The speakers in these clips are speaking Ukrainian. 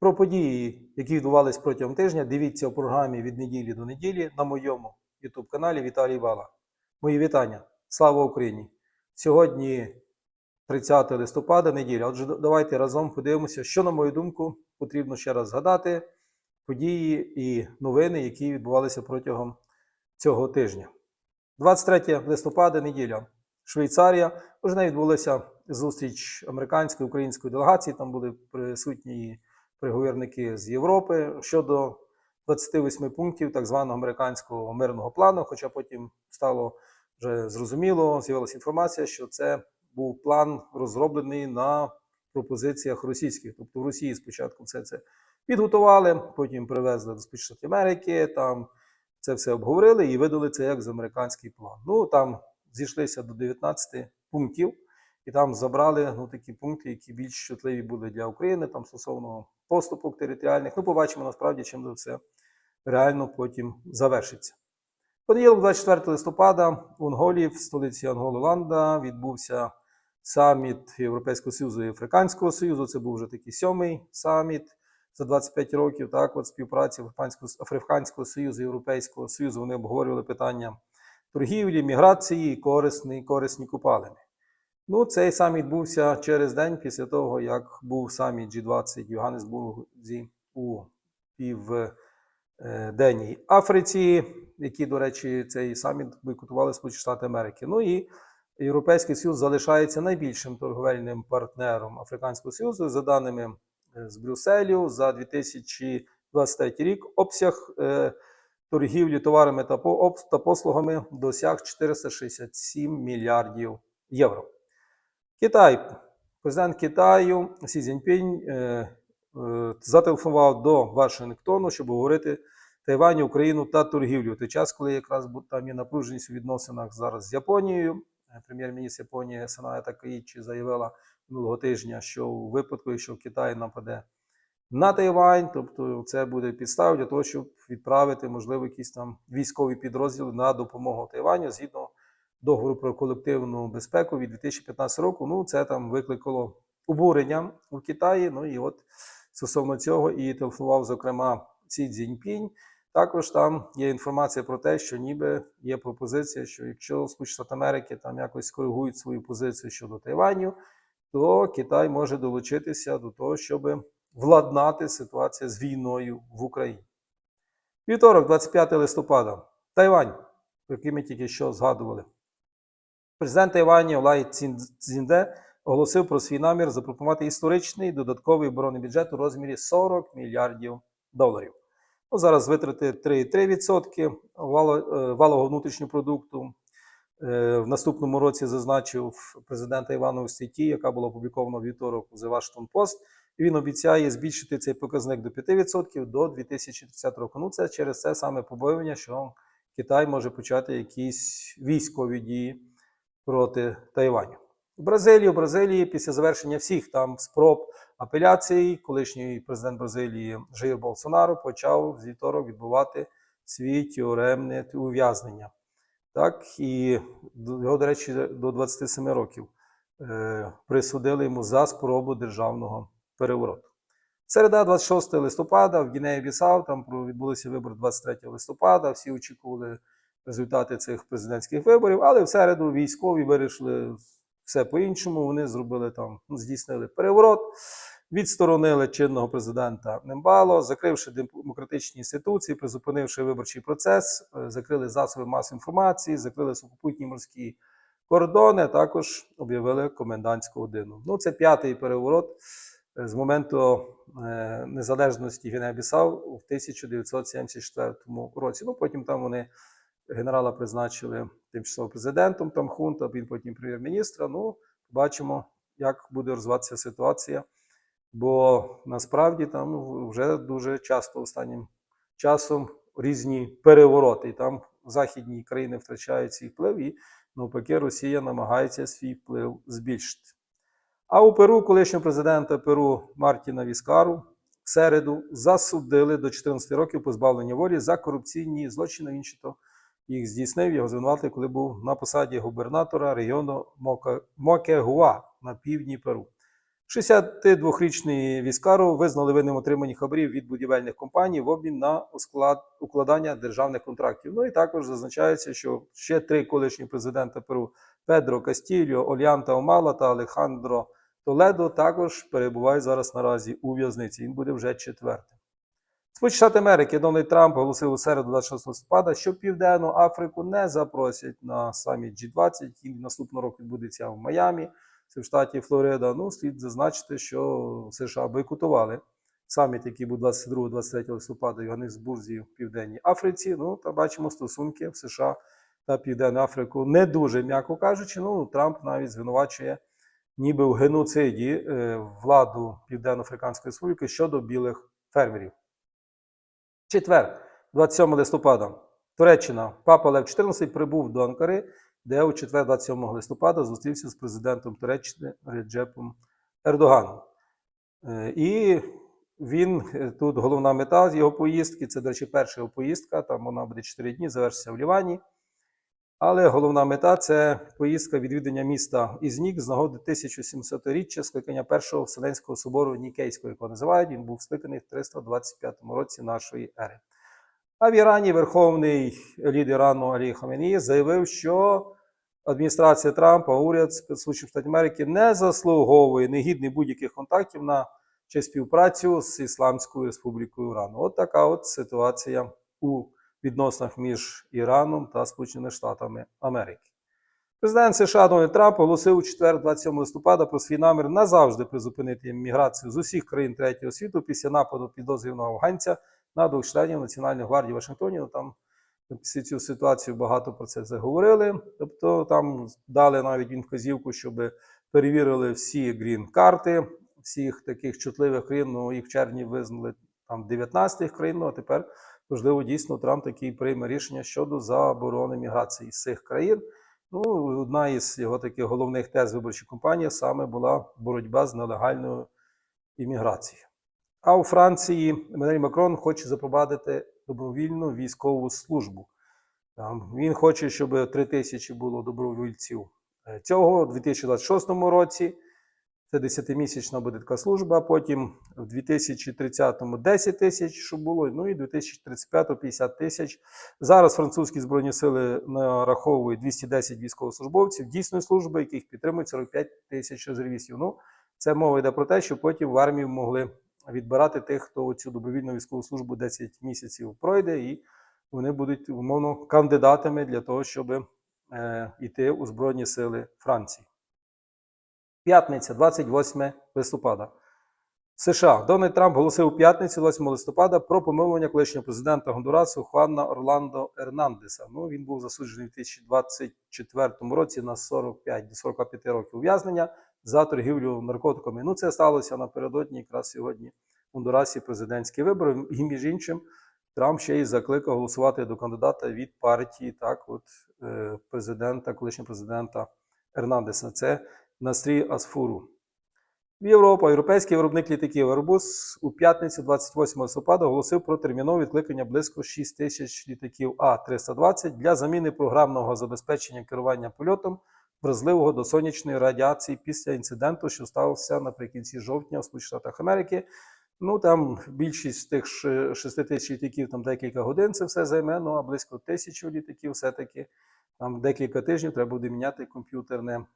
Про події, які відбувалися протягом тижня, дивіться у програмі від неділі до неділі на моєму YouTube каналі Віталій Вала. Мої вітання. Слава Україні! Сьогодні 30 листопада, неділя. Отже, давайте разом подивимося, що, на мою думку, потрібно ще раз згадати події і новини, які відбувалися протягом цього тижня. 23 листопада, неділя. Швейцарія. Вже не відбулася зустріч американської української делегації. Там були присутні переговірники з Європи щодо 28 пунктів так званого американського мирного плану. Хоча потім стало вже зрозуміло, з'явилася інформація, що це був план розроблений на пропозиціях російських. Тобто в Росії спочатку все це підготували, потім привезли до Сполучених Америки. Там це все обговорили і видали це як з американський план. Ну там зійшлися до 19 пунктів, і там забрали ну, такі пункти, які більш чутливі були для України, там стосовно поступок територіальних. Ну, побачимо насправді, чим це все реально потім завершиться. Понеділок, 24 листопада, в в столиці Ангололанда, відбувся саміт Європейського Союзу і Африканського Союзу. Це був вже такий сьомий саміт за 25 років. Так, от співпраці Африканського Союзу і Європейського Союзу вони обговорювали питання торгівлі, міграції корисні, корисні купалини. Ну, цей саміт відбувся через день після того, як був саміт G20 в Йоганнесбурзі у Південній Африці, які, до речі, цей саміт бойкотували Сполучені Штати Америки. Ну і Європейський Союз залишається найбільшим торговельним партнером Африканського Союзу. За даними е, з Брюсселю, за 2023 рік обсяг е, торгівлі товарами та послугами досяг 467 мільярдів євро. Китай, президент Китаю Сі Цзіньпінь е, е, зателефонував до Вашингтону, щоб говорити Тайвань, Україну та торгівлю. Той час, коли якраз там є напруженість у відносинах зараз з Японією. Е, Прем'єр-міністр Японії Саная Такаїчі заявила минулого тижня, що у випадку, якщо Китай нападе на Тайвань, тобто це буде підставою для того, щоб відправити, можливо, якісь там військові підрозділи на допомогу Тайваню згідно договору про колективну безпеку від 2015 року. Ну, це там викликало обурення у Китаї. Ну і от стосовно цього і телефонував, зокрема, Сі Цзіньпінь. Також там є інформація про те, що ніби є пропозиція, що якщо Сполучені Штати Америки там якось скоригують свою позицію щодо Тайваню, то Китай може долучитися до того, щоб владнати ситуацію з війною в Україні. Вівторок, 25 листопада, Тайвань, про який ми тільки що згадували. Президент Тайвані Олай Цзінде оголосив про свій намір запропонувати історичний додатковий оборонний бюджет у розмірі 40 мільярдів доларів. Ну, зараз витрати 3,3% вало, е, валового внутрішнього продукту. Е, В наступному році зазначив президент Івану в статті, яка була опублікована вівторок у The Washington Post. Він обіцяє збільшити цей показник до 5% до 2030 року. Ну, це через це саме побоювання, що Китай може почати якісь військові дії проти Тайваню. У Бразилії, у Бразилії після завершення всіх там спроб апеляцій, колишній президент Бразилії Жир Болсонаро почав з вівторок відбувати свій тюремне ув'язнення. Так, і його, до речі, до 27 років е, присудили йому за спробу державного перевороту. Середа, 26 листопада, в Гінеї Бісау, там відбулися вибори 23 листопада. Всі очікували результати цих президентських виборів, але в середу військові вирішили все по-іншому. Вони зробили там, ну, здійснили переворот, відсторонили чинного президента Нембало, закривши демократичні інституції, призупинивши виборчий процес, е, закрили засоби масової інформації, закрили сухопутні морські кордони, а також об'явили комендантську годину. Ну, це п'ятий переворот е, з моменту е, незалежності Гінея-Бісау у 1974 році. Ну, потім там вони генерала призначили тимчасово президентом там хунта, він потім прем'єр-міністра. Ну, бачимо, як буде розвиватися ситуація. Бо насправді там ну, вже дуже часто останнім часом різні перевороти. І там західні країни втрачають свій вплив, і навпаки, Росія намагається свій вплив збільшити. А у Перу колишнього президента Перу Мартіна Віскару в середу засудили до 14 років позбавлення волі за корупційні злочини. Він то їх здійснив, його звинуватили, коли був на посаді губернатора регіону Мокегуа на півдні Перу. 62-річний військару визнали винним отримані хабарів від будівельних компаній в обмін на усклад... укладання державних контрактів. Ну і також зазначається, що ще три колишні президента Перу Педро Кастільо, Олянта Омала та Алехандро Толедо також перебувають зараз наразі у в'язниці. Він буде вже четвертим. Сполучені Штати Америки Дональд Трамп оголосив у середу 26 листопада, що Південну Африку не запросять на саміт G20, який наступного року відбудеться в Майамі, це в штаті Флорида. Ну, слід зазначити, що США бойкотували саміт, який був 22-23 листопада в Йоганнесбурзі в Південній Африці. Ну, та бачимо стосунки в США та Південну Африку не дуже, м'яко кажучи. Ну, Трамп навіть звинувачує ніби в геноциді е, владу Південно-Африканської Республіки щодо білих фермерів. Четвер, 27 листопада, Туреччина, Папа Лев XIV прибув до Анкари, де у четвер, 27 листопада, зустрівся з президентом Туреччини Реджепом Ердоганом. Е, І він е, тут головна мета його поїздки. Це, до речі, перша його поїздка. Там вона буде 4 дні, завершиться в Лівані. Але головна мета це поїздка відвідання міста Ізнік з нагоди 1700-річчя скликання першого Вселенського собору Нікейського, якого називають. Він був скликаний в 325 році нашої ери. А в Ірані верховний лідер Ірану Алі Хаменії заявив, що адміністрація Трампа, уряд Сполучених Штатів Америки не заслуговує, не гідний будь-яких контактів на чи співпрацю з Ісламською Республікою Ірану. От така от ситуація у відносинах між Іраном та Сполученими Штатами Америки. Президент США Дональд Трамп оголосив у четвер, 27 листопада, про свій намір назавжди призупинити міграцію з усіх країн третього світу після нападу підозрюваного афганця на двох членів Національної гвардії Вашингтоні. Ну, Там після цю ситуацію багато про це заговорили. Тобто там дали навіть він вказівку, щоб перевірили всі грін-карти всіх таких чутливих країн. Ну, їх в червні визнали там 19 країн, ну а тепер можливо, дійсно Трамп такий прийме рішення щодо заборони міграції з цих країн. Ну, одна із його таких головних тез виборчої кампанії саме була боротьба з нелегальною імміграцією. А у Франції Еммануель Макрон хоче запровадити добровільну військову службу. Він хоче, щоб 3 тисячі було добровольців е, цього у 2026 році. Це 10-місячна буде така служба. Потім в 2030-му 10 тисяч, що було, ну і 2035 50 тисяч. Зараз французькі збройні сили нараховують 210 військовослужбовців дійсної служби, яких підтримують 45 тисяч резервістів. Ну, це мова йде про те, що потім в армію могли відбирати тих, хто цю добровільну військову службу 10 місяців пройде, і вони будуть умовно кандидатами для того, щоб е, йти у Збройні Сили Франції. П'ятниця, 28 листопада. США Дональд Трамп оголосив у п'ятницю, 28 листопада, про помилування колишнього президента Гондурасу Хуана Орландо Ернандеса. Ну, він був засуджений у 2024 році на 45 до 45 років ув'язнення за торгівлю наркотиками. Ну, це сталося напередодні якраз сьогодні в Гондурасі президентські вибори. І між іншим, Трамп ще й закликав голосувати до кандидата від партії, так, от е, президента, колишнього президента Ернандеса. Це Настрій Асфуру. Європа, європейський виробник літаків Airbus у п'ятницю 28 листопада оголосив про термінове відкликання близько 6 тисяч літаків А-320 для заміни програмного забезпечення керування польотом, вразливого до сонячної радіації після інциденту, що стався наприкінці жовтня у Сполучених Америки. Ну там більшість тих 6 тисяч літаків там декілька годин це все займе, ну а близько тисячі літаків все-таки там декілька тижнів треба буде міняти комп'ютерне.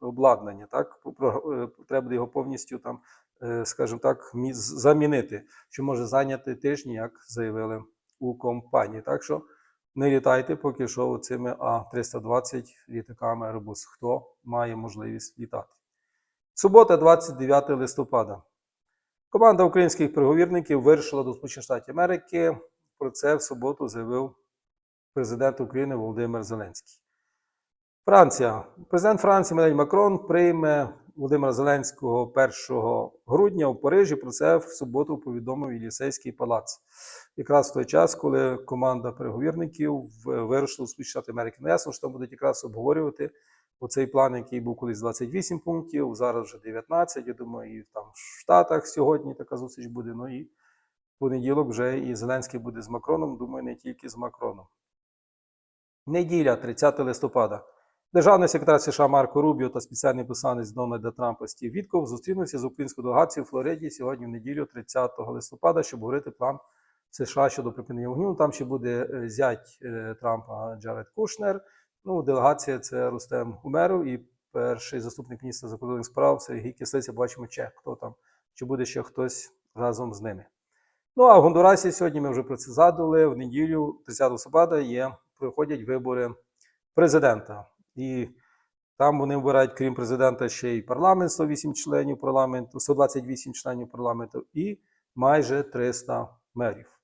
Обладнання, так е, треба буде його повністю там, е, скажімо так, замінити, що може зайняти тижні, як заявили у компанії. Так що не літайте поки що цими А320 літаками Airbus, хто має можливість літати. Субота, 29 листопада. Команда українських переговірників вирішила до Сполучених Штатів Америки. Про це в суботу заявив президент України Володимир Зеленський. Франція. Президент Франції Еммануель Макрон прийме Володимира Зеленського 1 грудня у Парижі. Про це в суботу повідомив Єлісейський палац. Якраз в той час, коли команда переговірників вирушила у Сполучені Штати Америки. Ну, ясно, що там будуть якраз обговорювати оцей план, який був колись 28 пунктів, зараз вже 19. Я думаю, і там в Штатах сьогодні така зустріч буде. Ну і в понеділок вже і Зеленський буде з Макроном. Думаю, не тільки з Макроном. Неділя, 30 листопада. Державний секретар США Марко Рубіо та спеціальний посланець Дональда Трампа Стів Вітков зустрінуться з українською делегацією в Флориді сьогодні в неділю, 30 листопада, щоб говорити план США щодо припинення вогню. Там ще буде е, зять е, Трампа Джаред Кушнер. Ну, делегація це Рустем Умеров і перший заступник міністра закордонних справ Сергій Кислиця. Бачимо чек, хто там, чи буде ще хтось разом з ними. Ну а в Гондурасі сьогодні ми вже про це згадували. В неділю, 30 листопада, є проходять вибори президента. І там вони вибирають, крім президента, ще й парламент, 108 членів парламенту, 128 членів парламенту і майже 300 мерів.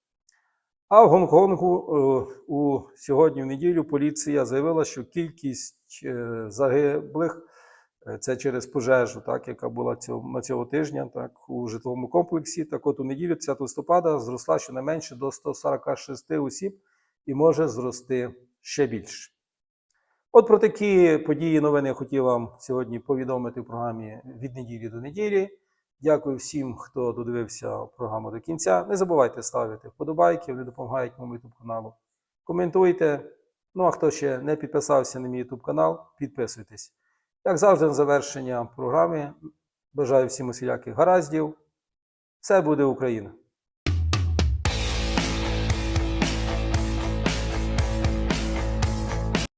А в Гонконгу е, у сьогодні в неділю поліція заявила, що кількість е, загиблих е, це через пожежу, так, яка була цього, на цього тижня, так, у житловому комплексі. Так от у неділю, 30 листопада, зросла щонайменше до 146 осіб і може зрости ще більше. От про такі події новини я хотів вам сьогодні повідомити в програмі від неділі до неділі. Дякую всім, хто додивився програму до кінця. Не забувайте ставити вподобайки, вони допомагають моєму YouTube каналу. Коментуйте. Ну а хто ще не підписався на мій YouTube канал, підписуйтесь. Як завжди, на завершення програми бажаю всім усіляких гараздів. Все буде Україна!